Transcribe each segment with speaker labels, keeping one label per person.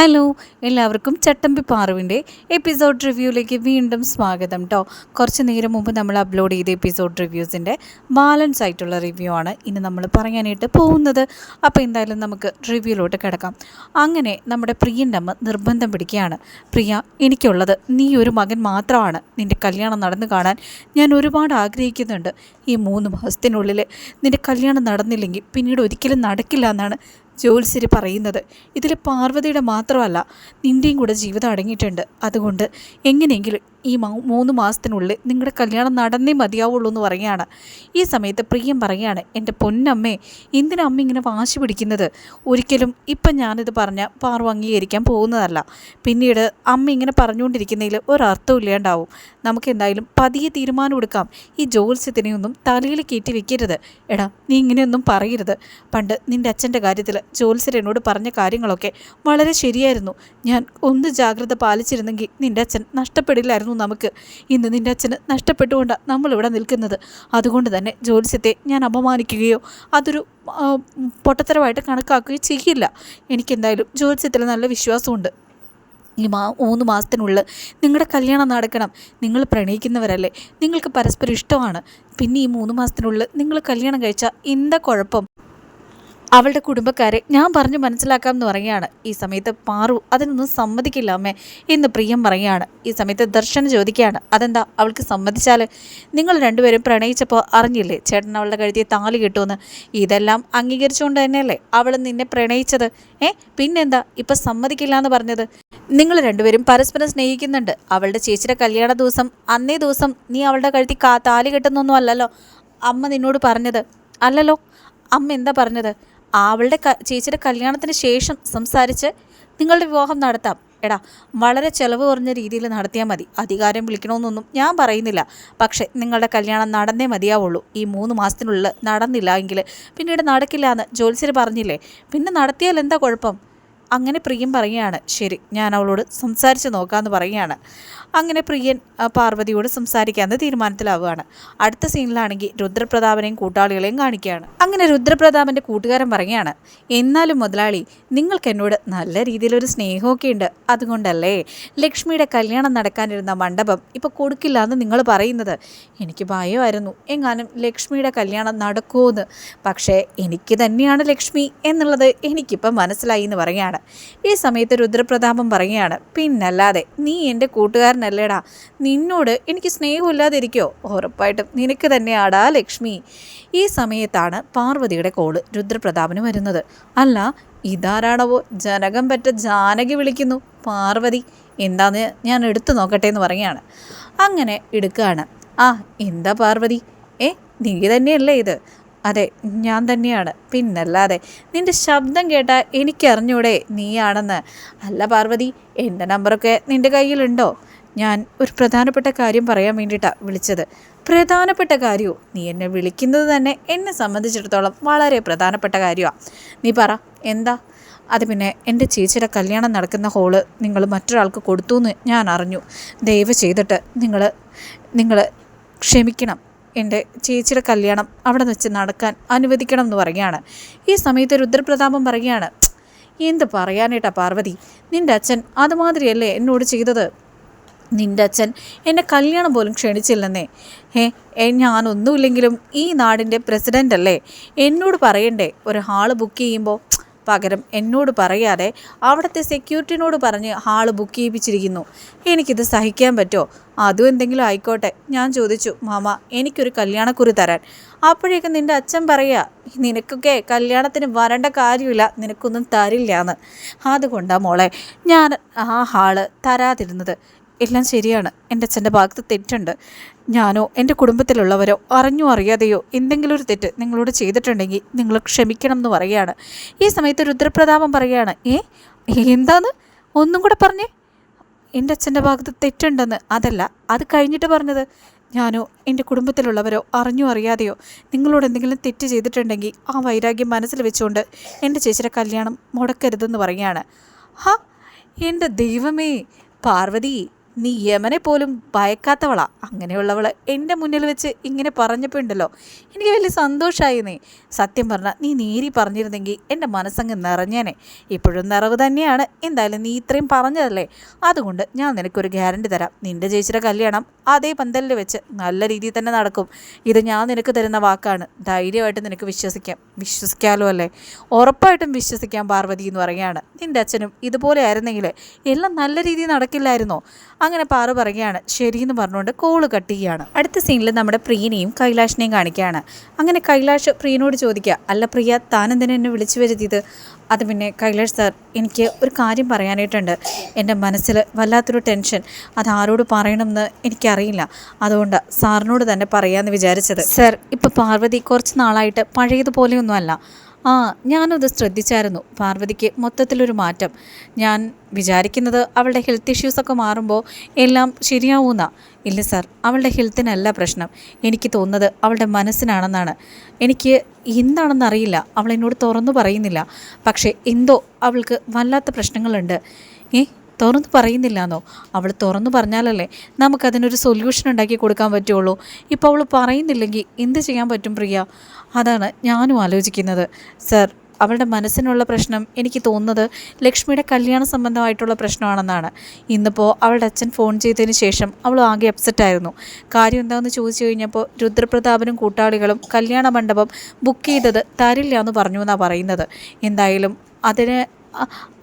Speaker 1: Hello എല്ലാവർക്കും ചട്ടമ്പി പാറുവിന്റെ episode റിവ്യൂയിലേക്ക് വീണ്ടും സ്വാഗതം കേട്ടോ കുറച്ച് നേരം മുമ്പ് നമ്മൾ അപ്ലോഡ് ചെയ്ത എപ്പിസോഡ് റിവ്യൂസിന്റെ ബാലൻസ് ആയിട്ടുള്ള റിവ്യൂ ആണ് ഇന്ന് നമ്മൾ പറയാനായിട്ട് പോകുന്നത്. അപ്പോൾ എന്തായാലും നമുക്ക് റിവ്യൂയിലോട്ട് കിടക്കാം. അങ്ങനെ നമ്മുടെ പ്രിയന്റെ അമ്മ നിർബന്ധം പിടിക്കുകയാണ്. പ്രിയ എനിക്കുള്ളത് നീ ഒരു മകൻ മാത്രമാണ്. നിന്റെ കല്യാണം നടന്നു കാണാൻ ഞാൻ ഒരുപാട് ആഗ്രഹിക്കുന്നുണ്ട്. ഈ മൂന്ന് മാസത്തിനുള്ളിൽ നിന്റെ കല്യാണം നടന്നില്ലെങ്കിൽ പിന്നീട് ഒരിക്കലും നടക്കില്ല എന്നാണ് ജ്യോത്സ്യര് പറയുന്നത്. ഇതിൽ പാർവതിയുടെ മാത്രമല്ല നിന്റെയും കൂടെ ജീവിതം അടങ്ങിയിട്ടുണ്ട്. അതുകൊണ്ട് എങ്ങനെയെങ്കിലും ഈ മൂന്ന് മാസത്തിനുള്ളിൽ നിങ്ങളുടെ കല്യാണം നടന്നേ മതിയാവുള്ളൂ എന്ന് പറയുകയാണ്. ഈ സമയത്ത് പ്രിയം പറയുകയാണ് എന്റെ പൊന്നമ്മേ എന്തിനാ അമ്മ ഇങ്ങനെ വാശി പിടിക്കുന്നത്? ഒരിക്കലും ഇപ്പം ഞാനിത് പറഞ്ഞ പാർവ അംഗീകരിക്കാൻ പോകുന്നതല്ല. പിന്നീട് അമ്മ ഇങ്ങനെ പറഞ്ഞുകൊണ്ടിരിക്കുന്നതിൽ ഒരർത്ഥം ഇല്ലാണ്ടാവും. നമുക്ക് എന്തായാലും പതിയെ തീരുമാനം എടുക്കാം. ഈ ജോത്സ്യത്തിനെയൊന്നും തലയിൽ കയറ്റി വെക്കരുത്. എടാ നീ ഇങ്ങനെയൊന്നും പറയരുത്. പണ്ട് നിന്റെ അച്ഛന്റെ കാര്യത്തിൽ ജോത്സ്യർ എന്നോട് പറഞ്ഞ കാര്യങ്ങളൊക്കെ വളരെ ശരിയായിരുന്നു. ഞാൻ ഒന്ന് ജാഗ്രത പാലിച്ചിരുന്നെങ്കിൽ നിന്റെ അച്ഛൻ നഷ്ടപ്പെടില്ലായിരുന്നു നമുക്ക്. ഇന്ന് നിന്റെ അച്ഛന് നഷ്ടപ്പെട്ടുകൊണ്ടാണ് നമ്മളിവിടെ നിൽക്കുന്നത്. അതുകൊണ്ട് തന്നെ ജോത്സ്യത്തെ ഞാൻ അപമാനിക്കുകയോ അതൊരു പൊട്ടത്തരമായിട്ട് കണക്കാക്കുകയോ ചെയ്യില്ല. എനിക്കെന്തായാലും ജോത്സ്യത്തിൽ നല്ല വിശ്വാസമുണ്ട്. ഈ മാ മൂന്ന് മാസത്തിനുള്ളിൽ നിങ്ങളുടെ കല്യാണം നടക്കണം. നിങ്ങൾ പ്രണയിക്കുന്നവരല്ലേ? നിങ്ങൾക്ക് പരസ്പരം ഇഷ്ടമാണ്. പിന്നെ ഈ മൂന്ന് മാസത്തിനുള്ളിൽ നിങ്ങൾ കല്യാണം കഴിച്ചാൽ എന്താ കുഴപ്പം? അവളുടെ കുടുംബക്കാരെ ഞാൻ പറഞ്ഞു മനസ്സിലാക്കാം എന്ന് പറയുകയാണ്. ഈ സമയത്ത് പാറു അതിനൊന്നും സമ്മതിക്കില്ല അമ്മേ എന്ന് പ്രിയം പറയുകയാണ്. ഈ സമയത്ത് ദർശന ചോദിക്കുകയാണ് അതെന്താ? അവൾക്ക് സമ്മതിച്ചാൽ നിങ്ങൾ രണ്ടുപേരും പ്രണയിച്ചപ്പോൾ അറിഞ്ഞില്ലേ? ചേട്ടൻ അവളുടെ കഴുതിയ താലി കിട്ടുമെന്ന് ഇതെല്ലാം അംഗീകരിച്ചുകൊണ്ട് തന്നെയല്ലേ അവൾ നിന്നെ പ്രണയിച്ചത്? ഏ? പിന്നെന്താ? ഇപ്പം സമ്മതിക്കില്ല എന്ന് പറഞ്ഞത്? നിങ്ങൾ രണ്ടുപേരും പരസ്പരം സ്നേഹിക്കുന്നുണ്ട്. അവളുടെ ചേച്ചിയുടെ കല്യാണ ദിവസം അന്നേ ദിവസം നീ അവളുടെ കഴുത്തി കാ താലി കെട്ടുന്നൊന്നും അല്ലല്ലോ അമ്മ നിന്നോട് പറഞ്ഞത്. അല്ലല്ലോ? അമ്മ എന്താ പറഞ്ഞത്? അവളുടെ ചേച്ചിയുടെ കല്യാണത്തിന് ശേഷം സംസാരിച്ച് നിങ്ങളുടെ വിവാഹം നടത്താം. എടാ വളരെ ചിലവ് കുറഞ്ഞ രീതിയിൽ നടത്തിയാൽ മതി. അധികാരം വിളിക്കണമെന്നൊന്നും ഞാൻ പറയുന്നില്ല. പക്ഷേ നിങ്ങളുടെ കല്യാണം നടന്നേ മതിയാവുള്ളൂ. ഈ മൂന്ന് മാസത്തിനുള്ളിൽ നടന്നില്ല എങ്കിൽ പിന്നീട് നടക്കില്ല എന്ന് ജോത്സ്യർ പറഞ്ഞില്ലേ? പിന്നെ നടത്തിയാൽ എന്താ കുഴപ്പം? അങ്ങനെ പ്രിയൻ പറയുകയാണ്. ശരി ഞാൻ അവളോട് സംസാരിച്ച് നോക്കാമെന്ന് പറയുകയാണ്. അങ്ങനെ പ്രിയൻ പാർവതിയോട് സംസാരിക്കാമെന്ന് തീരുമാനത്തിലാവുകയാണ്. അടുത്ത സീനിലാണെങ്കിൽ രുദ്രപ്രതാപനെയും കൂട്ടാളികളെയും കാണിക്കുകയാണ്. അങ്ങനെ രുദ്രപ്രതാപന്റെ കൂട്ടുകാരൻ പറയുകയാണ് എന്നാലും മുതലാളി നിങ്ങൾക്ക് എന്നോട് നല്ല രീതിയിലൊരു സ്നേഹമൊക്കെ ഉണ്ട് അതുകൊണ്ടല്ലേ ലക്ഷ്മിയുടെ കല്യാണം നടക്കാനിരുന്ന മണ്ഡപം ഇപ്പോൾ കൊടുക്കില്ല എന്ന് നിങ്ങൾ പറയുന്നത്? എനിക്ക് ഭയമായിരുന്നു. എങ്ങാനും ലക്ഷ്മിയുടെ കല്യാണം നടക്കുമെന്ന് പക്ഷേ എനിക്ക് തന്നെയാണ് ലക്ഷ്മി എന്നുള്ളത് എനിക്കിപ്പം മനസ്സിലായി എന്ന് പറയുകയാണ്. ഈ സമയത്ത് രുദ്രപ്രതാപം പറയുകയാണ് പിന്നല്ലാതെ നീ എന്റെ കൂട്ടുകാരനല്ലേടാ. നിന്നോട് എനിക്ക് സ്നേഹമില്ലാതിരിക്കോ? ഉറപ്പായിട്ടും നിനക്ക് തന്നെയാടാ ലക്ഷ്മി. ഈ സമയത്താണ് പാർവതിയുടെ കോൾ രുദ്രപ്രതാപന് വരുന്നത്. അല്ല ഇതാരാണവോ? ജനകം പറ്റ ജാനകി വിളിക്കുന്നു. പാർവതി എന്താന്ന് ഞാൻ എടുത്തു നോക്കട്ടെ എന്ന് പറയുകയാണ്. അങ്ങനെ എടുക്കുകയാണ്. ആ എന്താ പാർവതി? ഏ നീ തന്നെയല്ലേ ഇത്? അതെ ഞാൻ തന്നെയാണ്. പിന്നല്ലാതെ നിന്റെ ശബ്ദം കേട്ടാൽ എനിക്കറിഞ്ഞൂടെ നീയാണെന്ന്. അല്ല പാർവതി എന്റെ നമ്പറൊക്കെ നിന്റെ കയ്യിലുണ്ടോ? ഞാൻ ഒരു പ്രധാനപ്പെട്ട കാര്യം പറയാൻ വേണ്ടിയിട്ടാണ് വിളിച്ചത്. പ്രധാനപ്പെട്ട കാര്യവും നീ എന്നെ വിളിക്കുന്നത് തന്നെ എന്നെ സംബന്ധിച്ചിടത്തോളം വളരെ പ്രധാനപ്പെട്ട കാര്യമാണ് നീ പറ എന്താ? അത് പിന്നെ എന്റെ ചേച്ചിയുടെ കല്യാണം നടക്കുന്ന ഹോൾ നിങ്ങൾ മറ്റൊരാൾക്ക് കൊടുത്തു എന്ന് ഞാൻ അറിഞ്ഞു. ദയവ് ചെയ്തിട്ട് നിങ്ങൾ നിങ്ങൾ ക്ഷമിക്കണം. എന്റെ ചേച്ചിയുടെ കല്യാണം അവിടെ വെച്ച് നടക്കാൻ അനുവദിക്കണം എന്ന് പറയുകയാണ്. ഈ സമയത്ത് രുദ്രപ്രതാപം പറയുകയാണ് "ഛ്, എന്ത് പറയാനേട്ടാ പാർവതി? നിന്റെ അച്ഛൻ അതുമാതിരിയല്ലേ എന്നോട് ചെയ്തത്? നിന്റെ അച്ഛൻ എന്നെ കല്യാണം പോലും ക്ഷണിച്ചില്ലെന്നേ. ഏ, ഞാനൊന്നുമില്ലെങ്കിലും ഈ നാടിന്റെ പ്രസിഡന്റ് അല്ലേ എന്നോട് പറയണ്ടേ? ഒരു ഹാൾ ബുക്ക് ചെയ്യുമ്പോൾ പകരം എന്നോട് പറയാതെ അവിടുത്തെ സെക്യൂരിറ്റിനോട് പറഞ്ഞ് ഹാൾ ബുക്ക് ചെയ്യിപ്പിച്ചിരിക്കുന്നു. എനിക്കിത് സഹിക്കാൻ പറ്റുമോ അതും എന്തെങ്കിലും ആയിക്കോട്ടെ. ഞാൻ ചോദിച്ചു മാമ എനിക്കൊരു കല്യാണക്കുറി തരാൻ. അപ്പോഴേക്കും നിന്റെ അച്ഛൻ പറയുക നിനക്കൊക്കെ കല്യാണത്തിന് വരേണ്ട കാര്യമില്ല നിനക്കൊന്നും തരില്ല എന്ന് അതുകൊണ്ടാണ് മോളെ ഞാൻ ആ ഹാൾ തരാതിരുന്നത്. എല്ലാം ശരിയാണ്. എന്റെ അച്ഛന്റെ ഭാഗത്ത് തെറ്റുണ്ട്. ഞാനോ എന്റെ കുടുംബത്തിലുള്ളവരോ അറിഞ്ഞോ അറിയാതെയോ എന്തെങ്കിലും ഒരു തെറ്റ് നിങ്ങളോട് ചെയ്തിട്ടുണ്ടെങ്കിൽ നിങ്ങൾ ക്ഷമിക്കണം എന്ന് പറയുകയാണ്. ഈ സമയത്ത് രുദ്രപ്രതാപം പറയുകയാണ്. ഏ എന്താന്ന്? ഒന്നും കൂടെ പറഞ്ഞേ. എന്റെ അച്ഛന്റെ ഭാഗത്ത് തെറ്റുണ്ടെന്ന്. അതല്ല അത് കഴിഞ്ഞിട്ട് പറഞ്ഞത്. ഞാനോ എന്റെ കുടുംബത്തിലുള്ളവരോ അറിഞ്ഞോ അറിയാതെയോ നിങ്ങളോട് എന്തെങ്കിലും തെറ്റ് ചെയ്തിട്ടുണ്ടെങ്കിൽ ആ വൈരാഗ്യം മനസ്സിൽ വെച്ചുകൊണ്ട് എന്റെ ചേച്ചിയുടെ കല്യാണം മുടക്കരുതെന്ന് പറയുകയാണ്. ഹാ എന്റെ ദൈവമേ. പാർവതി നീ യമനെ പോലും ഭയക്കാത്തവളാ. അങ്ങനെയുള്ളവൾ എന്റെ മുന്നിൽ വെച്ച് ഇങ്ങനെ പറഞ്ഞപ്പോൾ ഉണ്ടല്ലോ എനിക്ക് വലിയ സന്തോഷമായി നീ. സത്യം പറഞ്ഞാൽ നീ നേരി പറഞ്ഞിരുന്നെങ്കിൽ എന്റെ മനസ്സങ്ങ് നിറഞ്ഞേനെ. ഇപ്പോഴും നിറവ് തന്നെയാണ്. എന്തായാലും നീ ഇത്രയും പറഞ്ഞതല്ലേ? അതുകൊണ്ട് ഞാൻ നിനക്കൊരു ഗ്യാരണ്ടി തരാം. നിന്റെ ചേച്ചിയുടെ കല്യാണം അതേ പന്തലിൽ വെച്ച് നല്ല രീതിയിൽ തന്നെ നടക്കും. ഇത് ഞാൻ നിനക്ക് തരുന്ന വാക്കാണ്. ധൈര്യമായിട്ട് നിനക്ക് വിശ്വസിക്കാം. വിശ്വസിക്കാമല്ലോ അല്ലേ? ഉറപ്പായിട്ടും വിശ്വസിക്കാം പാർവതി എന്ന് പറയുകയാണ്. നിന്റെ അച്ഛനും ഇതുപോലെ ആയിരുന്നെങ്കിൽ എല്ലാം നല്ല രീതിയിൽ നടക്കില്ലായിരുന്നോ? അങ്ങനെ പാറു പറയുകയാണ്. ശരിയെന്ന് പറഞ്ഞുകൊണ്ട് കോൾ കട്ട് ചെയ്യുകയാണ്. അടുത്ത സീനിൽ നമ്മുടെ പ്രിയനെയും കൈലാഷിനെയും കാണിക്കുകയാണ്. അങ്ങനെ കൈലാഷ് പ്രിയനോട് ചോദിക്കുക അല്ല പ്രിയ താനെന്തിനെ എന്നെ വിളിച്ചു വരുത്തിയത്? അത് പിന്നെ കൈലാഷ് സാർ എനിക്ക് ഒരു കാര്യം പറയാനായിട്ടുണ്ട്. എന്റെ മനസ്സിൽ വല്ലാത്തൊരു ടെൻഷൻ അത് ആരോട് പറയണമെന്ന് എനിക്കറിയില്ല. അതുകൊണ്ട് സാറിനോട് തന്നെ പറയാമെന്ന് വിചാരിച്ചത്. സർ ഇപ്പോൾ പാർവതി കുറച്ച് നാളായിട്ട് പഴയതുപോലെയൊന്നുമല്ല ആ ഞാനത് ശ്രദ്ധിച്ചായിരുന്നു. പാർവതിക്ക് മൊത്തത്തിലൊരു മാറ്റം. ഞാൻ വിചാരിക്കുന്നത് അവളുടെ ഹെൽത്ത് ഇഷ്യൂസൊക്കെ മാറുമ്പോൾ എല്ലാം ശരിയാവുന്ന. ഇല്ല സാർ അവളുടെ ഹെൽത്തിനല്ല പ്രശ്നം. എനിക്ക് തോന്നുന്നത് അവളുടെ മനസ്സിനാണെന്നാണ്. എനിക്ക് എന്താണെന്നറിയില്ല അവൾ എന്നോട് തുറന്നു പറയുന്നില്ല. പക്ഷേ എന്തോ അവൾക്ക് വല്ലാത്ത പ്രശ്നങ്ങളുണ്ട്. ഏ തുറന്നു പറയുന്നില്ലാന്നോ? അവൾ തുറന്നു പറഞ്ഞാലല്ലേ നമുക്കതിനൊരു സൊല്യൂഷൻ ഉണ്ടാക്കി കൊടുക്കാൻ പറ്റുള്ളൂ. ഇപ്പോൾ അവൾ പറയുന്നില്ലെങ്കിൽ എന്ത് ചെയ്യാൻ പറ്റും പ്രിയ? അതാണ് ഞാനും ആലോചിക്കുന്നത്. സർ അവളുടെ മനസ്സിനുള്ള പ്രശ്നം എനിക്ക് തോന്നുന്നത് ലക്ഷ്മിയുടെ കല്യാണ സംബന്ധമായിട്ടുള്ള പ്രശ്നമാണെന്നാണ്. ഇന്നിപ്പോൾ അവളുടെ അച്ഛൻ ഫോൺ ചെയ്തതിന് ശേഷം അവൾ ആകെ അപ്സെറ്റായിരുന്നു കാര്യം എന്താണെന്ന് ചോദിച്ചു കഴിഞ്ഞപ്പോൾ രുദ്രപ്രതാപനും കൂട്ടാളികളും കല്യാണ മണ്ഡപം ബുക്ക് ചെയ്തത് തരില്ല എന്ന് പറഞ്ഞു എന്നാണ് പറയുന്നത്. എന്തായാലും അതിന്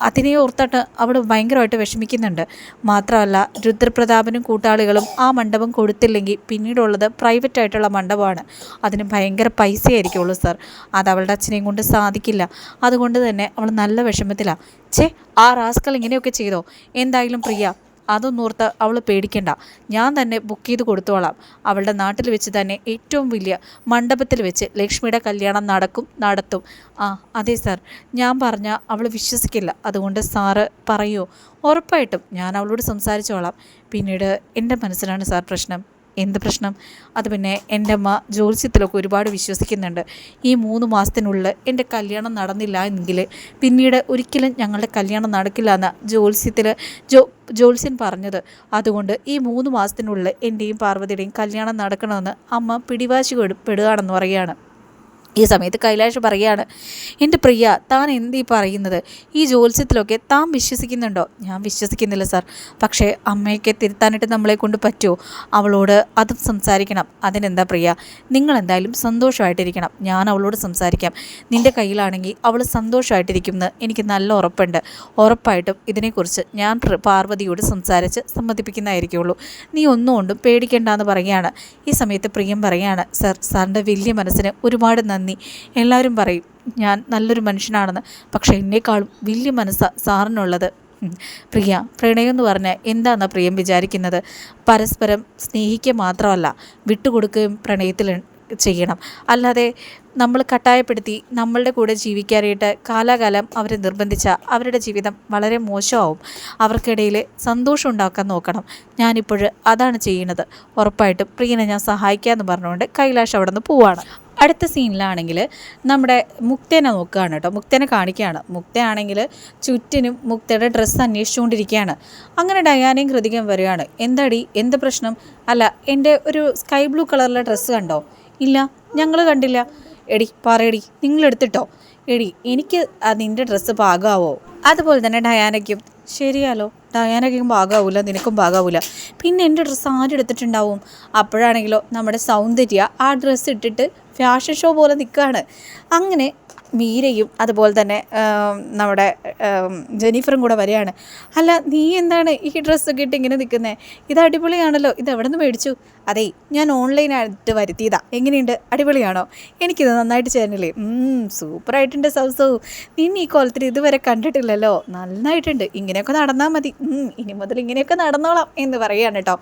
Speaker 1: അതിനെ ഓർത്തിട്ട് അവിടെ ഭയങ്കരമായിട്ട് വിഷമിക്കുന്നുണ്ട്. മാത്രമല്ല രുദ്രപ്രതാപനും കൂട്ടാളികളും ആ മണ്ഡപം കൊടുത്തില്ലെങ്കിൽ പിന്നീടുള്ളത് പ്രൈവറ്റ് ആയിട്ടുള്ള മണ്ഡപമാണ്. അതിന് ഭയങ്കര പൈസയായിരിക്കുള്ളൂ സാർ അത് അവളുടെ അച്ഛനെയും കൊണ്ട് സാധിക്കില്ല. അതുകൊണ്ട് തന്നെ അവൾ നല്ല വിഷമത്തിലാണ് ചേ ആ റാസ്കൽ ഇങ്ങനെയൊക്കെ ചെയ്തോ? എന്തായാലും പ്രിയ അതൊന്നോർത്ത് അവൾ പേടിക്കണ്ട. ഞാൻ തന്നെ ബുക്ക് ചെയ്ത് കൊടുത്തോളാം. അവളുടെ നാട്ടിൽ വെച്ച് തന്നെ ഏറ്റവും വലിയ മണ്ഡപത്തിൽ വെച്ച് ലക്ഷ്മിയുടെ കല്യാണം നടക്കും നടത്തും. ആ അതെ സാർ ഞാൻ പറഞ്ഞാൽ അവൾ വിശ്വസിക്കില്ല. അതുകൊണ്ട് സാറ് പറയൂ. ഉറപ്പായിട്ടും ഞാൻ അവളോട് സംസാരിച്ചോളാം. പിന്നീട് എന്റെ മനസ്സിലാണ് സാർ പ്രശ്നം. എന്ത് പ്രശ്നം? അത് പിന്നെ എന്റെ അമ്മ ജ്യോത്സ്യത്തിലൊക്കെ ഒരുപാട് വിശ്വസിക്കുന്നുണ്ട്. ഈ മൂന്ന് മാസത്തിനുള്ളിൽ എന്റെ കല്യാണം നടന്നില്ല എങ്കിൽ പിന്നീട് ഒരിക്കലും ഞങ്ങളുടെ കല്യാണം നടക്കില്ല എന്ന ജ്യോത്സ്യത്തിൽ ജോ ജോത്സ്യൻ പറഞ്ഞത്. അതുകൊണ്ട് ഈ മൂന്ന് മാസത്തിനുള്ളിൽ എന്റെയും പാർവതിയുടെയും കല്യാണം നടക്കണമെന്ന് അമ്മ പിടിവാശി പെടുകയാണെന്ന് പറയുകയാണ്. ഈ സമയത്ത് കൈലാഷ് പറയുകയാണ് എന്റെ പ്രിയ താൻ എന്തീ പറയുന്നത്? ഈ ജോത്സ്യത്തിലൊക്കെ താൻ വിശ്വസിക്കുന്നുണ്ടോ? ഞാൻ വിശ്വസിക്കുന്നില്ല സാർ. പക്ഷേ അമ്മയൊക്കെ തിരുത്താനായിട്ട് നമ്മളെ കൊണ്ട് പറ്റുമോ? അവളോട് അതും സംസാരിക്കണം. അതിനെന്താ പ്രിയ? നിങ്ങൾ എന്തായാലും സന്തോഷമായിട്ടിരിക്കണം. ഞാൻ അവളോട് സംസാരിക്കാം. നിന്റെ കയ്യിലാണെങ്കിൽ അവൾ സന്തോഷമായിട്ടിരിക്കുമെന്ന് എനിക്ക് നല്ല ഉറപ്പുണ്ട്. ഉറപ്പായിട്ടും ഇതിനെക്കുറിച്ച് ഞാൻ പാർവതിയോട് സംസാരിച്ച് സമ്മതിപ്പിക്കുന്നതായിരിക്കുള്ളൂ. നീ ഒന്നുകൊണ്ടും പേടിക്കേണ്ടെന്ന് പറയുകയാണ്. ഈ സമയത്ത് പ്രിയം പറയുകയാണ് സർ സാറിന്റെ വലിയ മനസ്സിന് ഒരുപാട് നന്ദി. നന്ദി എല്ലാവരും പറയും ഞാൻ നല്ലൊരു മനുഷ്യനാണെന്ന്. പക്ഷേ എന്നേക്കാളും വലിയ മനസ്സാണ് സാറിനുള്ളത്. പ്രിയ പ്രണയം എന്ന് പറഞ്ഞാൽ എന്താണ് പ്രിയം വിചാരിക്കുന്നത്? പരസ്പരം സ്നേഹിക്കുക മാത്രമല്ല വിട്ടുകൊടുക്കുകയും പ്രണയത്തിൽ ചെയ്യണം. അല്ലാതെ നമ്മൾ കട്ടായപ്പെടുത്തി നമ്മളുടെ കൂടെ ജീവിക്കാനായിട്ട് കാലാകാലം അവരെ നിർബന്ധിച്ച അവരുടെ ജീവിതം വളരെ മോശമാവും. അവർക്കിടയിൽ സന്തോഷം ഉണ്ടാക്കാൻ നോക്കണം. ഞാനിപ്പോൾ അതാണ് ചെയ്യുന്നത്. ഉറപ്പായിട്ടും പ്രിയനെ ഞാൻ സഹായിക്കാമെന്ന് പറഞ്ഞുകൊണ്ട് കൈലാഷ് അവിടെ നിന്ന് പോവാണ്. അടുത്ത സീനിലാണെങ്കിൽ നമ്മുടെ മുക്തനെ നോക്കുകയാണ് കേട്ടോ. മുക്തനെ കാണിക്കുകയാണ്. മുക്തയാണെങ്കിൽ ചുറ്റിനും മുക്തയുടെ ഡ്രസ്സ് അന്വേഷിച്ചുകൊണ്ടിരിക്കുകയാണ്. അങ്ങനെ ഡയാനയും കൃതികം വരികയാണ്. എന്താടി? എന്ത് പ്രശ്നം? അല്ല എന്റെ ഒരു സ്കൈ ബ്ലൂ കളറിലെ ഡ്രസ്സ് കണ്ടോ? ഇല്ല ഞങ്ങൾ കണ്ടില്ല. എടി പറയടി നിങ്ങളെടുത്തിട്ടോ എടി എനിക്ക് നിന്റെ ഡ്രസ്സ് പാകാവോ? അതുപോലെ തന്നെ ഡയാനയ്ക്കും. ശരിയാലോ? ഡയാനയ്ക്കും ഭാഗമാവില്ല നിനക്കും ഭാഗമാവില്ല പിന്നെ എന്റെ ഡ്രസ്സ് ആരെടുത്തിട്ടുണ്ടാവും അപ്പോഴാണെങ്കിലോ നമ്മുടെ സൗന്ദര്യ ആ ഡ്രസ്സ് ഇട്ടിട്ട് ഫാഷൻ ഷോ പോലെ നിൽക്കുകയാണ് അങ്ങനെ മീരയും അതുപോലെ തന്നെ നമ്മുടെ ജെനിഫറും കൂടെ വരികയാണ്. അല്ല നീ എന്താണ് ഈ ഡ്രസ്സൊക്കെ ഇട്ട് ഇങ്ങനെ നിൽക്കുന്നത് ഇത് അടിപൊളിയാണല്ലോ ഇത് എവിടെ നിന്ന് മേടിച്ചു? അതെ ഞാൻ ഓൺലൈനായിട്ട് വരുത്തിയതാ. എങ്ങനെയുണ്ട്? അടിപൊളിയാണോ? എനിക്കിത് നന്നായിട്ട് ചേർന്നില്ലേ സൂപ്പറായിട്ടുണ്ട് സൗസു. നീ ഈ കോലത്തിൽ ഇതുവരെ കണ്ടിട്ടില്ലല്ലോ. നന്നായിട്ടുണ്ട്. ഇങ്ങനെയൊക്കെ നടന്നാൽ മതി. ഇനി മുതൽ ഇങ്ങനെയൊക്കെ നടന്നോളാം എന്ന് പറയുകയാണ് കേട്ടോ.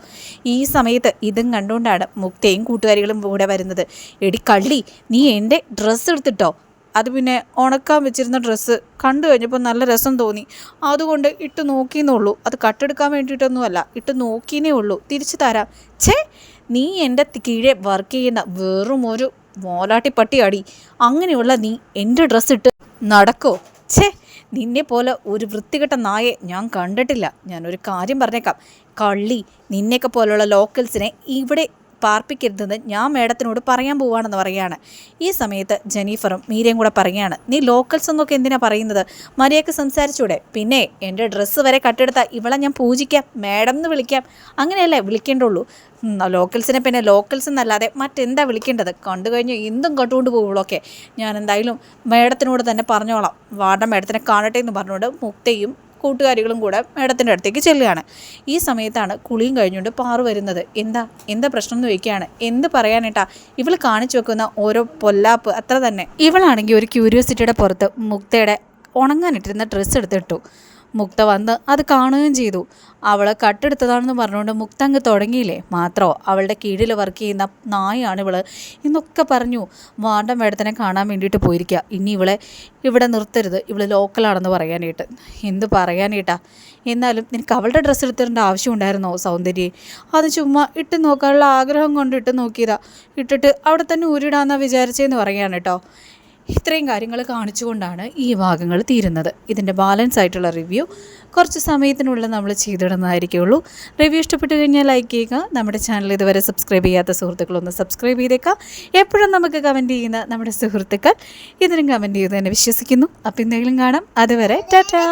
Speaker 1: ഈ സമയത്ത് ഇതും കണ്ടുകൊണ്ടാണ് മുക്തയും കൂട്ടുകാരികളും കൂടെ വരുന്നത്. എടി കള്ളി നീ എന്റെ ഡ്രസ്സ് എടുത്തിട്ടോ? അത് പിന്നെ ഉണക്കാൻ വെച്ചിരുന്ന ഡ്രസ്സ് കണ്ടു കഴിഞ്ഞപ്പോൾ നല്ല രസം തോന്നി. അതുകൊണ്ട് ഇട്ട് നോക്കിയെന്നുള്ളൂ അത് കട്ടെടുക്കാൻ വേണ്ടിയിട്ടൊന്നുമല്ല. ഇട്ട് നോക്കിയേ ഉള്ളൂ. തിരിച്ചു തരാം. ഛേ നീ എന്റെ കീഴെ വർക്ക് ചെയ്യുന്ന വെറും ഒരു മോലാട്ടി പട്ടിയാടി അങ്ങനെയുള്ള നീ എന്റെ ഡ്രസ്സ് ഇട്ട് നടക്കോ? ഛേ നിന്നെ പോലെ ഒരു വൃത്തികെട്ട നായെ ഞാൻ കണ്ടിട്ടില്ല. ഞാനൊരു കാര്യം പറഞ്ഞേക്കാം. കള്ളി നിന്നെയൊക്കെ പോലുള്ള ലോക്കൽസിനെ ഇവിടെ പാർപ്പിക്കരുതെന്ന് ഞാൻ മേഡത്തിനോട് പറയാൻ പോവാണെന്ന് പറയാണ് ഈ സമയത്ത് ജനീഫറും മീരയും കൂടെ പറയുകയാണ് നീ ലോക്കൽസ് എന്നൊക്കെ എന്തിനാ പറയുന്നത്? മര്യാദയ്ക്ക് സംസാരിച്ചൂടെ. പിന്നെ എന്റെ ഡ്രസ്സ് വരെ കട്ടെടുത്ത ഇവളെ ഞാൻ പൂജിക്കാം മേഡം എന്ന് വിളിക്കാം. അങ്ങനെയല്ലേ വിളിക്കേണ്ടുള്ളൂ. ലോക്കൽസിനെ പിന്നെ ലോക്കൽസ് എന്നല്ലാതെ മറ്റെന്താ വിളിക്കേണ്ടത്? കണ്ടു കഴിഞ്ഞ് എന്തും കണ്ടുകൊണ്ട് പോകുള്ളൊക്കെ ഞാൻ എന്തായാലും മേഡത്തിനോട് തന്നെ പറഞ്ഞോളാം. വാർഡൻ മേഡത്തിനെ കാണട്ടെ എന്ന് പറഞ്ഞുകൊണ്ട് മുക്തയും കൂട്ടുകാരികളും കൂടെ മേഡത്തിന്റെ അടുത്തേക്ക് ചെല്ലുകയാണ്. ഈ സമയത്താണ് കുളിയും കഴിഞ്ഞുകൊണ്ട് പാറു വരുന്നത്. എന്താ? എന്താ പ്രശ്നം എന്ന് ചോദിക്കുകയാണ്. എന്ത് പറയാനേട്ടാ? ഇവൾ കാണിച്ചു വെക്കുന്ന ഓരോ പൊല്ലാപ്പ് അത്ര തന്നെ. ഇവളാണെങ്കിൽ ഒരു ക്യൂരിയോസിറ്റിയുടെ പുറത്ത് മുക്തയുടെ ഉണങ്ങാനിട്ടിരുന്ന ഡ്രസ്സ് എടുത്തിട്ടു. മുക്ത വന്ന് അത് കാണുകയും ചെയ്തു. അവളെ കട്ടെടുത്തതാണെന്ന് പറഞ്ഞുകൊണ്ട് മുക്ത അങ്ങ് തുടങ്ങിയില്ലേ? മാത്രമോ അവളുടെ കീഴിൽ വർക്ക് ചെയ്യുന്ന നായാണ് ഇവൾ. എന്നൊക്കെ പറഞ്ഞു വാണ്ട മേഡത്തിനെ കാണാൻ വേണ്ടിയിട്ട് പോയിരിക്കുക ഇനി ഇവളെ ഇവിടെ നിർത്തരുത്. ഇവൾ ലോക്കലാണെന്ന് പറയാനായിട്ട്. എന്ത് പറയാനായിട്ടാ? എന്നാലും നിനക്ക് അവളുടെ ഡ്രസ്സ് എടുത്തിടേണ്ട ആവശ്യം ഉണ്ടായിരുന്നോ സൗന്ദര്യ? അത് ചുമ്മാ ഇട്ട് നോക്കാനുള്ള ആഗ്രഹം കൊണ്ട് ഇട്ട് നോക്കിയതാ. ഇട്ടിട്ട് അവിടെ തന്നെ ഊരിടാന്നാ വിചാരിച്ചതെന്ന് പറയാണ് കേട്ടോ ഇത്രയും കാര്യങ്ങൾ കാണിച്ചുകൊണ്ടാണ് ഈ ഭാഗങ്ങൾ തീരുന്നത്. ഇതിന്റെ ബാലൻസ് ആയിട്ടുള്ള റിവ്യൂ കുറച്ച് സമയത്തിനുള്ളിൽ നമ്മൾ ചെയ്തിടുന്നതായിരിക്കുള്ളൂ. റിവ്യൂ ഇഷ്ടപ്പെട്ട് കഴിഞ്ഞാൽ ലൈക്ക് ചെയ്യുക. നമ്മുടെ ചാനൽ ഇതുവരെ സബ്സ്ക്രൈബ് ചെയ്യാത്ത സുഹൃത്തുക്കളൊന്ന് സബ്സ്ക്രൈബ് ചെയ്തേക്കാം എപ്പോഴും നമുക്ക് കമന്റ് ചെയ്യുന്ന നമ്മുടെ സുഹൃത്തുക്കൾ ഇതിനും കമന്റ് ചെയ്ത് തന്നെ വിശ്വസിക്കുന്നു. അപ്പോൾ എന്തെങ്കിലും കാണാം. അതുവരെ ടാറ്റാ.